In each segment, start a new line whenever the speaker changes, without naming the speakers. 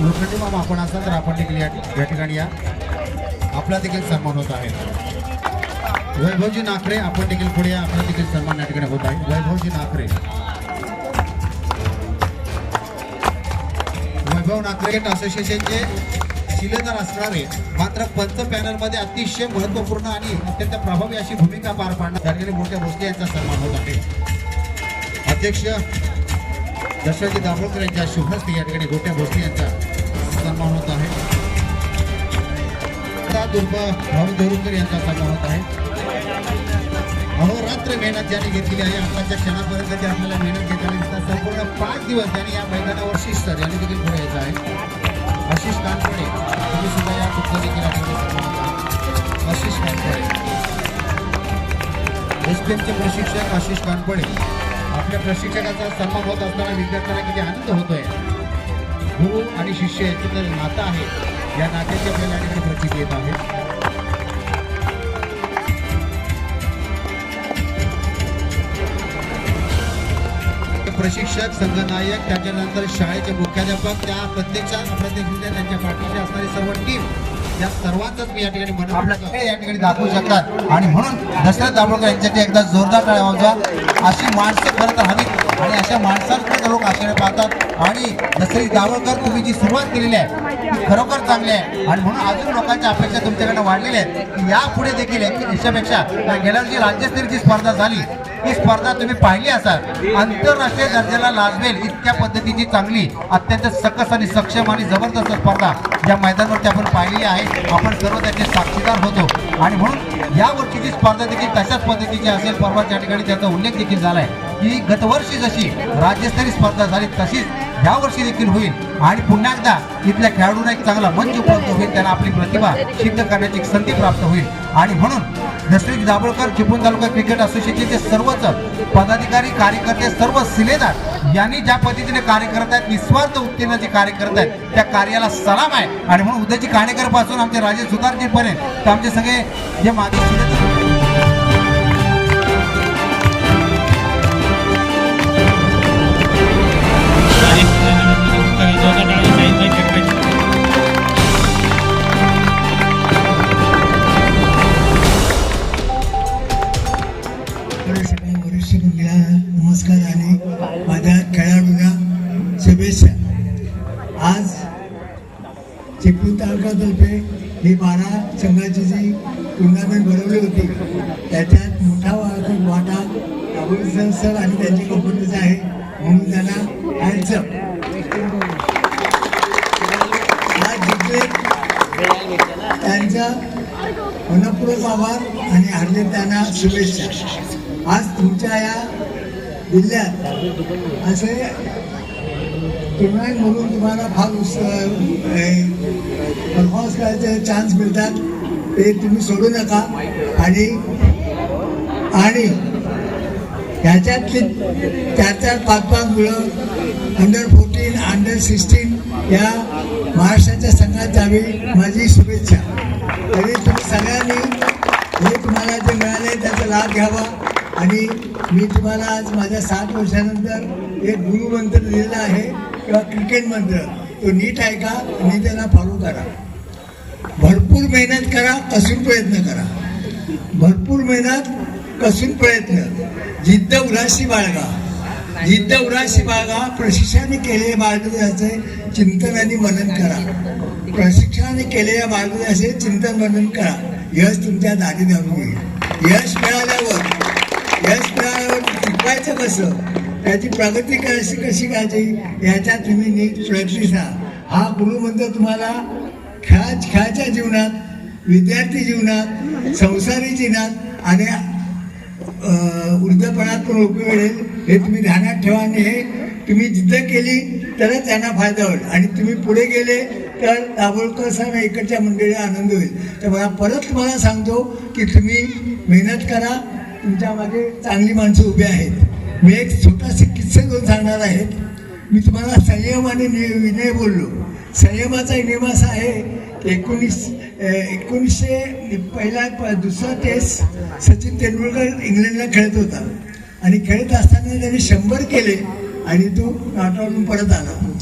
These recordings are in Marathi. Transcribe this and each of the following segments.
लोखंडी मामा आपण असाल तर आपण देखील या ठिकाणी या. आपला देखील सन्मान होत आहे. वैभवजी नाकरे आपण देखील पुढे या. आपला देखील सन्मान या ठिकाणी होत आहे. वैभवजी नाकरे. वैभव नाकरे असोसिएशनचे शिलेदार असणारे मात्र पंच पॅनलमध्ये अतिशय महत्त्वपूर्ण आणि अत्यंत प्रभावी अशी भूमिका पार पाडणार झालेली मोठ्या भोसले यांचा सन्मान होत आहे. अध्यक्ष दशरथजी दाभोळकर यांच्या शुभहस्ते या ठिकाणी गोट्या भोसले यांचा सन्मान होत आहे आता भाऊ देरुकर यांचा सन्मान होत आहे. अहोरात्र मेहनत ज्यांनी घेतलेली आहे आताच्या क्षणापर्यंत जे आपल्याला मेहनत घेताना दिसतात संपूर्ण पाच दिवस त्यांनी या मैदानावर शिस्त यांनी देखील पुढे यायचं आहे. आशिष कानपडे तुम्ही सुद्धा या तुमचं देखील या आशिष कानपडे एस पी एमचे प्रशिक्षक आशिष कानपडे आपल्या प्रशिक्षकाचा सन्मान होत असताना विद्यार्थ्यांना किती आनंद होतोय. गुरु आणि शिष्य याचं नातं आहे या नात्याची आपल्याला या ठिकाणी प्रचिती येत आहे. प्रशिक्षक संघनायक त्याच्यानंतर शाळेचे मुख्याध्यापक त्या प्रत्यक्ष अप्रत्यक्षरित्या त्यांच्या पाठीशी असणारी सर्व टीम या सर्वांचाच मी या ठिकाणी खेळ या ठिकाणी दाखवू शकतात. आणि म्हणून दशरथ दाभोळकर यांच्यासाठी एकदा जोरदार टाळ्या अशी माणसं खरं तर हवी. आणि अशा माणसांकडे लोक आश्चर्य पाहतात. आणि दशरथ दाभोळकर तुम्ही जी सुरुवात केलेली आहे ती खरोखर चांगली आहे. आणि म्हणून अजून लोकांच्या अपेक्षा तुमच्याकडे वाढलेल्या आहेत. की यापुढे देखील याच्यापेक्षा गेल्या वर्षी राज्यस्तरीयची स्पर्धा झाली ही स्पर्धा तुम्ही पाहिली असाल. आंतरराष्ट्रीय दर्जाला लाजवेल इतक्या पद्धतीची चांगली अत्यंत सकस आणि सक्षम आणि जबरदस्त स्पर्धा या मैदानावरती आपण पाहिलेली आहे. आपण सर्व त्याचे साक्षीदार होतो. आणि म्हणून या वर्षीची स्पर्धा देखील तशाच पद्धतीची असेल. परवा त्या ठिकाणी त्याचा उल्लेख देखील झाला आहे की गतवर्षी जशी राज्यस्तरीय स्पर्धा झाली तशीच ह्या वर्षी देखील होईल. आणि पुन्हा एकदा इथल्या खेळाडूंना एक चांगला मंच उपलब्ध होईल त्यांना आपली प्रतिभा सिद्ध करण्याची एक संधी प्राप्त होईल. आणि म्हणून दशरथ दाभोळकर चिपळूण तालुका क्रिकेट असोसिएशनचे सर्वच पदाधिकारी कार्यकर्ते सर्व सिलेदार यांनी ज्या पद्धतीने कार्य करत आहेत निस्वार्थ उत्तीर्ण जे कार्य करत आहेत त्या कार्याला सलाम आहे. आणि म्हणून उद्याची काणेकरपासून आमचे राजे सुतारजीपर्यंत तर आमचे सगळे जे मागे
शुभेच्छा. आज चिपळूण तालुक्यातर्फे ही बारा संघाची जी टुर्नामेंट भरवली होती. त्याच्यात मोठा वाहतूक वाटा राहुल सर आणि त्यांची कंपनीचा आहे. म्हणून त्यांना हँडसअप आज जिंकले त्यांचा मनपूर्वक आभार आणि हरले त्यांना शुभेच्छा. आज तुमच्या या जिल्ह्यात असे टुर्नामेंट म्हणून तुम्हाला फार परफॉर्मन्स करायचे चान्स मिळतात ते तुम्ही सोडू नका. आणि आणि ह्याच्यातली चार चार पाच पाच मुलं अंडर फोर्टीन अंडर सिक्स्टीन या महाराष्ट्राच्या संघात जावी माझी शुभेच्छा. तरी तुम्ही सगळ्यांनी हे तुम्हाला जे मिळाले त्याचा लाभ घ्यावा. आणि मी तुम्हाला आज माझ्या सात वर्षानंतर एक गुरुमंत्र दिलेला आहे किंवा क्रिकेट मंत्र. तो नीट ऐका आणि त्याला फॉलो करा. भरपूर मेहनत करा कसून प्रयत्न करा. भरपूर मेहनत कसून प्रयत्न. जिद्द उराशी बाळगा. जिद्द उराशी बाळगा प्रशिक्षणाने केलेल्या मार्गदर्शनाचे चिंतन आणि मनन करा. प्रशिक्षणाने केलेल्या मार्गदर्शनाचे चिंतन मनन करा. यश तुमच्या दारी धावून येईल यश मिळाल्यावर यश मिळाल्यावर टिकवायचं कसं? त्याची प्रगती कशी कशी करायची याच्यात तुम्ही नीट प्रयत्नित राहा हा गुरुमंत्र तुम्हाला खेळा खेळाच्या जीवनात विद्यार्थी जीवनात संसारी जीवनात आणि वृद्धपणात पण उपयोग मिळेल हे तुम्ही ध्यानात ठेवा आणि हे तुम्ही जिद्द केली तरच त्यांना फायदा होईल. आणि तुम्ही पुढे गेले तर दाभोळकर सर इकडच्या मंडळीला आनंद होईल. तर मला परत तुम्हाला सांगतो की तुम्ही मेहनत करा तुमच्या मागे चांगली माणसं उभी आहेत. मी एक छोटासा किस्सा घेऊन सांगणार आहेत मी तुम्हाला संयम आणि नि- विनय बोललो. संयमाचा नियम असा आहे की एकोणीस एकोणीसशे पहिला प- दुसरा टेस्ट सचिन तेंडुलकर इंग्लंडला खेळत होता. आणि खेळत असताना त्याने शंभर केले आणि तो नाटावरून परत आला.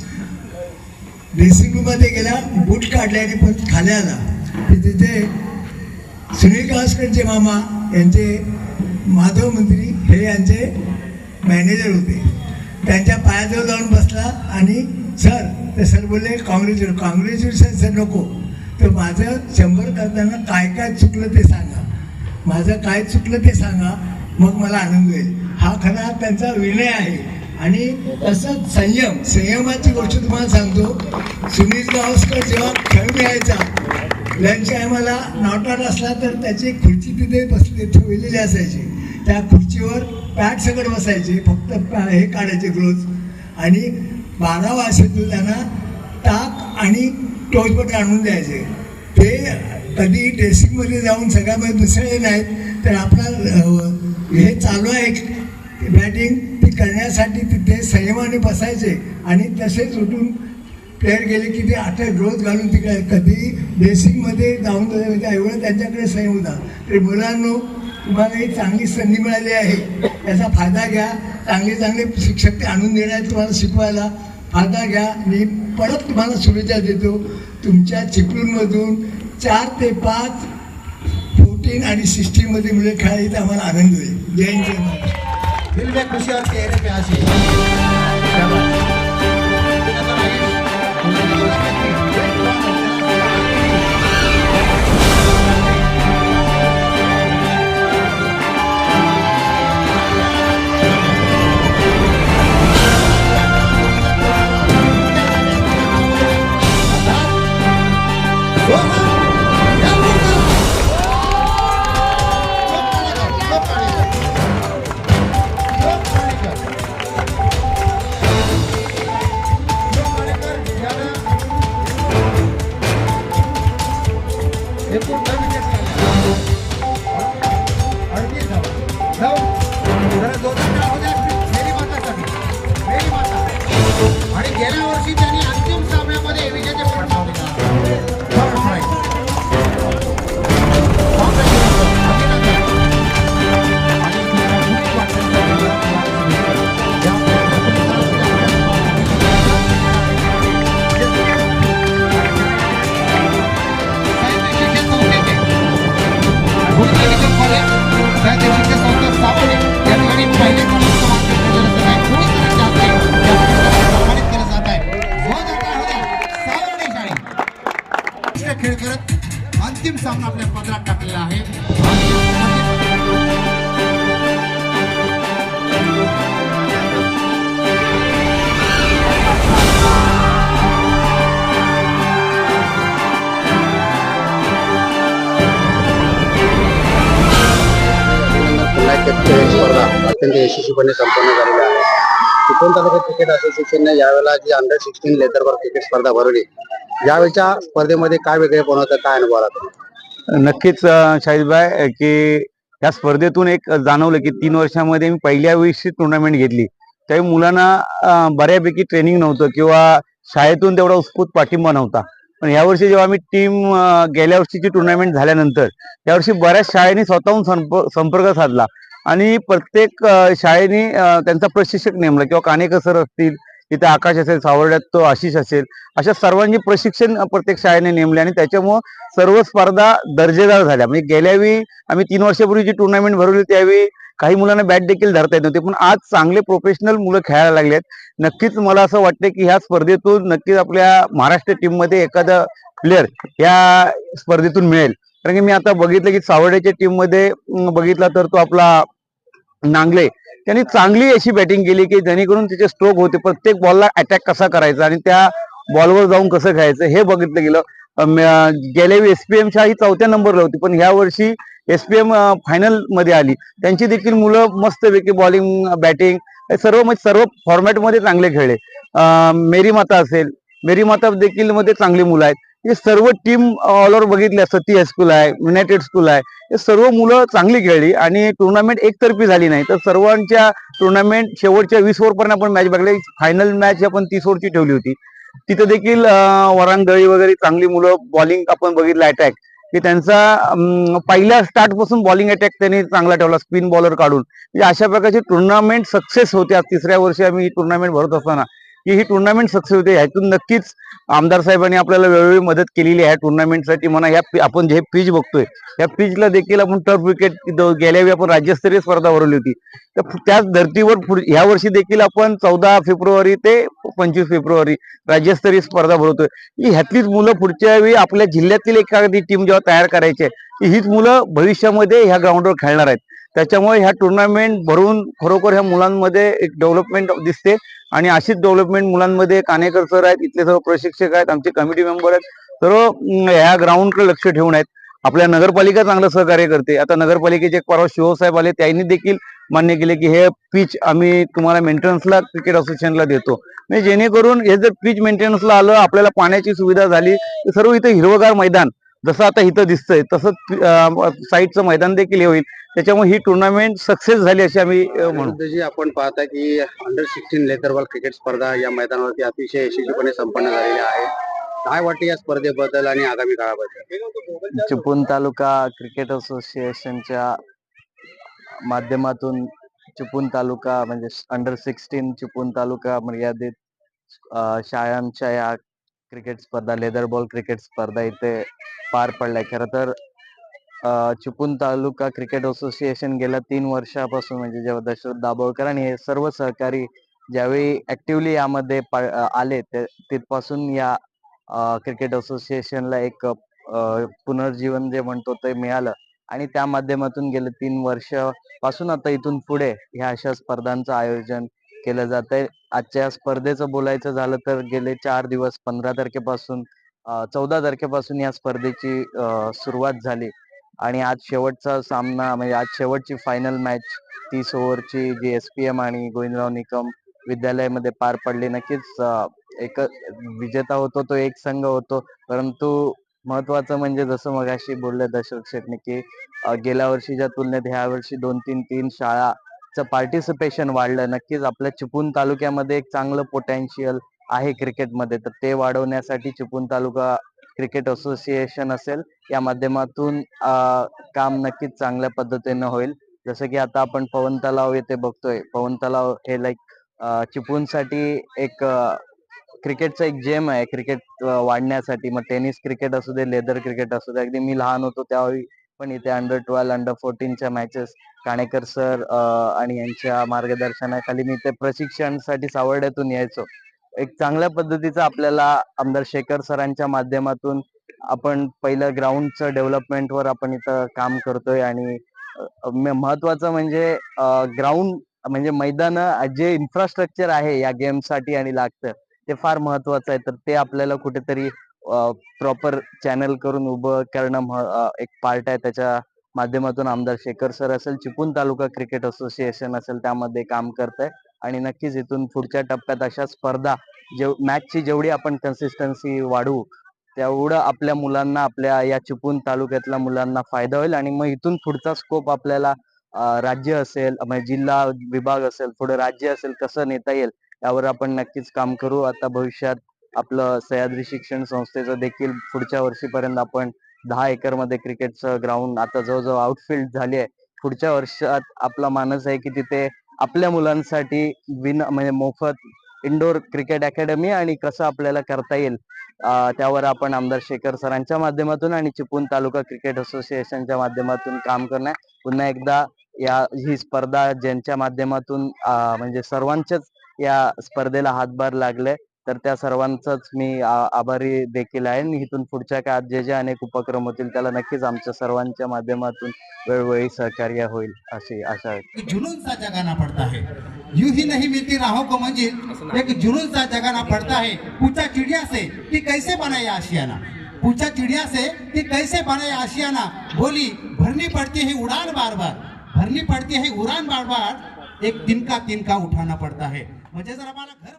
ड्रेसिंग रूममध्ये गेला बूट काढले आणि परत खाली आला. की तिथे सुनील गावस्करचे मामा यांचे माधव मंत्री हे यांचे मॅनेजर होते. त्यांच्या पायाजवळ जाऊन बसला आणि सर ते सर बोलले काँग्रेस काँग्रेच्युलेशन सर नको. तर माझं शंभर करताना काय काय चुकलं ते सांगा. माझं काय चुकलं ते सांगा मग मला आनंद होईल. हा खरा त्यांचा विनय आहे. आणि तसंच संयम संयमाची गोष्ट तुम्हाला सांगतो. सुनील गावस्कर जेव्हा खेळ यायचा लंच टायमाला नॉट आउट असला तर त्याची खुर्ची तिथे बसली ठेवलेली असायची. त्या खुर्चीवर पॅट सगळं बसायचे फक्त पॅ- हे काढायचे ग्लोज आणि बारा वाजेतून त्यांना ताक आणि टोचपट आणून द्यायचे. ते कधी ड्रेसिंगमध्ये जाऊन सगळ्यामध्ये दुसरे नाहीत तर आपला हे चालू आहे बॅटिंग ती करण्यासाठी तिथे संयमाने बसायचे आणि तसेच उठून प्लेअर गेले की ते आता रोज घालून तिकडे कधी ड्रेसिंगमध्ये जाऊन म्हणजे एवढं त्यांच्याकडे संयम होता. तरी मुलांनो तुम्हाला ही चांगली संधी मिळाली आहे. याचा फायदा घ्या. चांगले चांगले शिक्षक ते आणून देणार तुम्हाला शिकवायला. फायदा घ्या. मी परत तुम्हाला शुभेच्छा देतो. तुमच्या चिपळूणमधून चार ते पाच फोर्टीन आणि सिक्स्टीनमध्ये मुले खेळायचा आम्हाला आनंद होईल. जय जय महाराज
दिल में खुशी और चेहरे पे क्या खेळ करत अंतिम सामना आपल्या पदरात टाकलेला आहे.
खेळ स्पर्धा अत्यंत यशस्वीपणे संपन्न झालेली आहे. चिपळूण तालुका क्रिकेट असोसिएशनने यावेळेला जी अंडर सिक्स्टीन लेदरवर क्रिकेट स्पर्धा भरवली यावेळच्या स्पर्धेमध्ये काय वेगळेपण होतं काय अनुभव आला तुम्हाला?
नक्कीच शाहिदभाई की या स्पर्धेतून एक जाणवलं की तीन वर्षामध्ये मी पहिल्या वेळी टुर्नामेंट घेतली. त्यावेळी मुलांना बऱ्यापैकी ट्रेनिंग नव्हतं किंवा शाळेतून तेवढा उत्स्फूर्त पाठिंबा नव्हता. पण यावर्षी जेव्हा आम्ही टीम गेल्या वर्षीची टुर्नामेंट झाल्यानंतर यावर्षी बऱ्याच शाळेने स्वतःहून संप- संपर्क साधला. आणि प्रत्येक शाळेने त्यांचा प्रशिक्षक नेमला किंवा कानेकर सर असतील तिथे आकाश असेल सावर्ड्यात तो आशिष असेल अशा सर्वांची प्रशिक्षण प्रत्येक शाळेने नेमले आणि त्याच्यामुळं सर्व स्पर्धा दर्जेदार झाल्या. म्हणजे गेल्यावेळी आम्ही तीन वर्षापूर्वी जी टुर्नामेंट भरवली त्यावेळी काही मुलांना बॅट देखील धरता येत नव्हते पण आज चांगले प्रोफेशनल मुलं खेळायला लागलेत. नक्कीच मला असं वाटतं की ह्या स्पर्धेतून नक्कीच आपल्या महाराष्ट्र टीममध्ये एखादा प्लेअर या स्पर्धेतून मिळेल. कारण की मी आता बघितलं की सावर्ड्याच्या टीममध्ये बघितला तर तो आपला नांगले त्यांनी चांगली अशी बॅटिंग केली की जेणेकरून त्याचे स्ट्रोक होते. प्रत्येक बॉलला अटॅक कसा करायचा आणि त्या बॉलवर जाऊन कसं खेळायचं हे बघितलं गेलं. गेल्या वेळी एसपीएम ही चौथ्या नंबरला होती. पण ह्या वर्षी एसपीएम फायनलमध्ये आली. त्यांची देखील मुलं मस्तपैकी बॉलिंग बॅटिंग सर्व म्हणजे सर्व फॉर्मॅटमध्ये चांगले खेळले. मेरी माता असेल. मेरी माता देखील मध्ये चांगली मुलं आहेत. हे सर्व टीम ऑल ओव्हर बघितल्या सती हायस्कूल आहे युनायटेड स्कूल आहे हे सर्व मुलं चांगली खेळली आणि टुर्नामेंट एकतर्फी झाली नाही. तर सर्वांच्या टुर्नामेंट शेवटच्या वीस ओव्हरपर्यंत आपण मॅच बघले. फायनल मॅच आपण तीस ओव्हरची ठेवली होती. तिथे देखील अं, वरांगळी वगैरे चांगली मुलं बॉलिंग आपण बघितलं अटॅक की त्यांचा पहिल्या स्टार्टपासून बॉलिंग अटॅक त्यांनी चांगला ठेवला स्पिन बॉलर काढून. म्हणजे अशा प्रकारची टुर्नामेंट सक्सेस होते. आज तिसऱ्या वर्षी आम्ही ही टुर्नामेंट भरत असताना. की ही टुर्नामेंट सक्सेस होते. ह्यातून नक्कीच आमदार साहेबांनी आपल्याला वेळोवेळी मदत केलेली आहे. टुर्नामेंटसाठी म्हणा ह्या आपण जे पिच बघतोय या पिचला देखील आपण टर्फ विकेट गेल्या वेळी आपण राज्यस्तरीय स्पर्धा भरवली होती. तर त्याच धर्तीवर ह्या वर्षी देखील आपण चौदा फेब्रुवारी ते पंचवीस फेब्रुवारी राज्यस्तरीय स्पर्धा भरवतोय. ह्यातलीच मुलं पुढच्या वेळी आपल्या जिल्ह्यातील एखादी टीम जेव्हा तयार करायची आहे हीच मुलं भविष्यामध्ये ह्या ग्राउंडवर खेळणार आहेत. त्याच्यामुळे ह्या टुर्नामेंट भरून खरोखर ह्या मुलांमध्ये एक डेव्हलपमेंट दिसते. आणि अशीच डेव्हलपमेंट मुलांमध्ये कानेकर सर आहेत इथले सर्व प्रशिक्षक आहेत आमचे कमिटी मेंबर आहेत. सर्व ह्या ग्राउंडकडे लक्ष ठेवून आहेत. आपल्या नगरपालिका चांगलं सहकार्य करते. आता नगरपालिकेचे एक परवा शिवसाहेब आले त्यांनी देखील मान्य केले की हे पिच आम्ही तुम्हाला मेंटेनन्सला क्रिकेट असोसिएशनला देतो. म्हणजे जेणेकरून हे जर पिच मेंटेनन्सला आलं आपल्याला पाण्याची सुविधा झाली तर सर्व इथं हिरवगार मैदान. जसं आता इथं दिसतंय तसंच साईडचं मैदान देखील हे होईल. त्याच्यामुळे ही टुर्नामेंट सक्सेस झाली अशी आम्ही म्हणू.
आपण पाहता की अंडर सिक्स्टीन लेदरबॉल क्रिकेट स्पर्धा या मैदानावरती अतिशय यशस्वीपणे संपन्न झालेली आहे. काय वाटते या स्पर्धेबद्दल आणि आगामी काळाबद्दल?
चिपळूण तालुका क्रिकेट असोसिएशनच्या माध्यमातून चिपळूण तालुका म्हणजे अंडर सिक्स्टीन चिपळूण तालुका मर्यादित शाळांच्या या क्रिकेट स्पर्धा लेदर बॉल क्रिकेट स्पर्धा इथे पार पडल्या. खरं तर अं, चिपळूण तालुका क्रिकेट असोसिएशन गेल्या तीन वर्षापासून म्हणजे जेव्हा दशरथ दाभोळकर आणि हे सर्व सहकारी ज्यावेळी ऍक्टिव्हली यामध्ये आले तिथपासून या क्रिकेट असोसिएशनला एक पुनर्जीवन जे म्हणतो ते मिळालं. आणि त्या माध्यमातून गेले तीन वर्षपासून आता इथून पुढे ह्या अशा स्पर्धांचं आयोजन केलं जात आहे आजच्या स्पर्धेचं बोलायचं झालं तर गेले चार दिवस पंधरा तारखेपासून चौदा तारखेपासून या स्पर्धेची सुरुवात झाली. आणि आज शेवटचा सामना म्हणजे आज शेवटची फायनल मॅच तीस ओव्हरची जी एस पी एम आणि गोविंदराव निकम विद्यालयामध्ये पार पडली. नक्कीच एक विजेता होतो तो एक संघ होतो. परंतु महत्वाचं म्हणजे जसं मगाशी बोलले दशरथ शेटने की गेल्या वर्षीच्या तुलनेत ह्या वर्षी दोन तीन तीन शाळा पार्टिसिपेशन वाढलं. नक्कीच आपल्या चिपळूण तालुक्यामध्ये एक चांगलं पोटेन्शियल आहे क्रिकेटमध्ये तर ते वाढवण्यासाठी चिपळूण तालुका क्रिकेट असोसिएशन असेल या माध्यमातून काम नक्कीच चांगल्या पद्धतीनं होईल. जसं की आता आपण पवन तलाव येथे बघतोय. पवन तलाव हे लाईक चिपळूणसाठी एक क्रिकेटचं एक जेम आहे. क्रिकेट वाढण्यासाठी. मग टेनिस क्रिकेट असू दे लेदर क्रिकेट असू दे. अगदी मी लहान होतो त्यावेळी पण इथे अंडर ट्वेल्व अंडर फोर्टीनच्या मॅचेस काणेकर सर आणि यांच्या मार्गदर्शनाखाली मी ते प्रशिक्षणसाठी सावर्ड्यातून यायचो. एक चांगल्या पद्धतीचा आपल्याला आमदार शेखर सरांच्या माध्यमातून आपण पहिलं ग्राउंडचं डेव्हलपमेंटवर आपण इथं काम करतोय आणि महत्वाचं म्हणजे ग्राउंड म्हणजे मैदान जे इन्फ्रास्ट्रक्चर आहे या गेमसाठी आणि लागतं ते फार महत्वाचं आहे. तर ते आपल्याला कुठेतरी प्रॉपर चॅनल करून उभं करणं एक पार्ट आहे. त्याच्या
माध्यमातून आमदार शेखर सर असेल चिपळूण तालुका क्रिकेट असोसिएशन असेल त्यामध्ये काम करत आहे आणि नक्कीच इथून पुढच्या टप्प्यात अशा स्पर्धा जेव मॅचची जेवढी आपण कन्सिस्टन्सी वाढवू तेवढं आपल्या मुलांना आपल्या या चिपळूण तालुक्यातल्या मुलांना फायदा होईल. आणि मग इथून पुढचा स्कोप आपल्याला राज्य असेल म्हणजे जिल्हा विभाग असेल पुढे राज्य असेल कसं नेता येईल यावर आपण नक्कीच काम करू. आता भविष्यात आपलं सह्याद्री शिक्षण संस्थेचं देखील पुढच्या वर्षीपर्यंत आपण दहा एकरमध्ये क्रिकेटचं ग्राउंड आता जवळजवळ आउटफिल्ड झाली आहे. पुढच्या वर्षात आपला मानस आहे की तिथे आपल्या मुलांसाठी विन म्हणजे मोफत इंडोर क्रिकेट अकॅडमी आणि कसं आपल्याला करता येईल त्यावर आपण आमदार शेखर सरांच्या माध्यमातून आणि चिपळूण तालुका क्रिकेट असोसिएशनच्या माध्यमातून काम करणार पुन्हा एकदा या ही स्पर्धा ज्यांच्या माध्यमातून म्हणजे सर्वांच्याच या स्पर्धेला हातभार लागले तर त्या सर्वांचाच मी आ- आभारी देखील आहे. आणि इथून पुढच्या काळात जे जे अनेक उपक्रम होतील त्याला नक्कीच आमच्या सर्वांच्या माध्यमातून वेळोवेळी सहकार्य होईल अशी आशा आहे.
जुनून सा जगाना पड़ता है यूं ही नहीं मिलती राहों को मंजिल एक जुनून सा जगाना पड़ता है पूछा चिड़िया से कि कैसे बना ये आशियाना? पूछा चिड़िया से कि कैसे बना ये आशियाना? बोली भरनी पड़ती है उड़ान बार बार भरनी पड़ती है उड़ान बार बार एक दिन का तिनका उठाना पड़ता है। म्हणजे जर आम्हाला घर